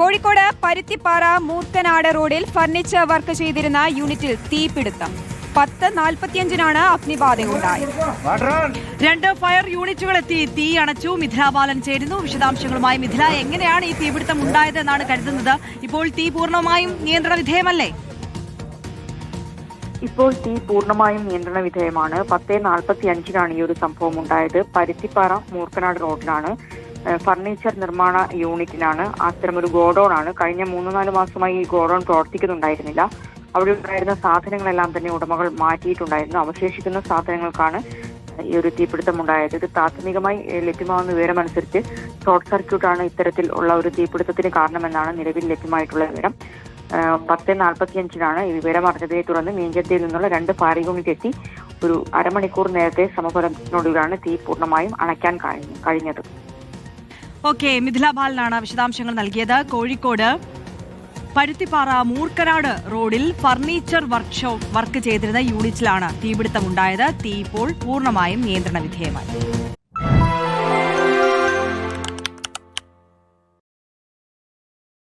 കോഴിക്കോട് പരുത്തിപ്പാറ മൂർത്തനാട് റോഡിൽ furniture work ചെയ്തിരുന്ന യൂണിറ്റിൽ തീപിടുത്തം. പത്ത് നാൽപ്പത്തിയഞ്ചിനാണ് അഗ്നിബാധയുണ്ടായത്. രണ്ട് ഫയർ യൂണിറ്റുകൾ എത്തി. തീ അണച്ചു മിഥില ബാലൻ ചേരുന്നു. വിശദാംശങ്ങളുമായി മിഥില എങ്ങനെയാണ് ഈ തീപിടുത്തം ഉണ്ടായത് എന്നാണ് കരുതുന്നത്? ഇപ്പോൾ തീ പൂർണമായും നിയന്ത്രണ വിധേയമല്ലേ? ഇപ്പോൾ തീ പൂർണമായും നിയന്ത്രണ വിധേയമാണ്. പത്ത് നാൽപ്പത്തി അഞ്ചിനാണ് ഈ ഒരു സംഭവം ഉണ്ടായത്. പരുത്തിപ്പാറ മൂർക്കനാട് റോഡിലാണ്. ഫർണിച്ചർ നിർമ്മാണ യൂണിറ്റിലാണ് അത്തരമൊരു ഗോഡൌൺ ആണ് കഴിഞ്ഞ മൂന്ന് നാല് മാസമായി ഈ ഗോഡൌൺ പ്രവർത്തിക്കുന്നുണ്ടായിരുന്നില്ല. അവിടെ ഉണ്ടായിരുന്ന സാധനങ്ങളെല്ലാം തന്നെ ഉടമകൾ മാറ്റിയിട്ടുണ്ടായിരുന്നു. അവശേഷിക്കുന്ന സാധനങ്ങൾക്കാണ് ഈ ഒരു തീപിടുത്തം ഉണ്ടായത് ഇത് പ്രാഥമികമായി ലഭ്യമാവുന്ന വിവരം വിവരമനുസരിച്ച് ഷോർട്ട് ആണ് ഇത്തരത്തിൽ ഉള്ള ഒരു തീപിടുത്തത്തിന് കാരണമെന്നാണ് നിലവിൽ ലഭ്യമായിട്ടുള്ള വിവരം. പത്ത് നാൽപ്പത്തിയഞ്ചിനാണ് ഈ വിവരം അറിഞ്ഞതിനെ തുടർന്ന് മീഞ്ചത്തിയിൽ നിന്നുള്ള രണ്ട് ഫയർ യൂണിറ്റ് എത്തി ഒരു അരമണിക്കൂർ നേരത്തെ സമഫലത്തിനൊടുവിലാണ് തീ പൂർണമായും അണയ്ക്കാൻ കഴിഞ്ഞത്. ഓക്കെ മിഥില ബാലനാണ് വിശദാംശങ്ങൾ നൽകിയത്. കോഴിക്കോട് പരുത്തിപ്പാറ മൂർക്കനാട് റോഡിൽ ഫർണിച്ചർ വർക്ക്ഷോപ്പ് വർക്ക് ചെയ്തിരുന്ന യൂണിറ്റിലാണ് തീപിടുത്തം ഉണ്ടായത് തീ ഇപ്പോൾ പൂർണമായും നിയന്ത്രണ വിധേയമായി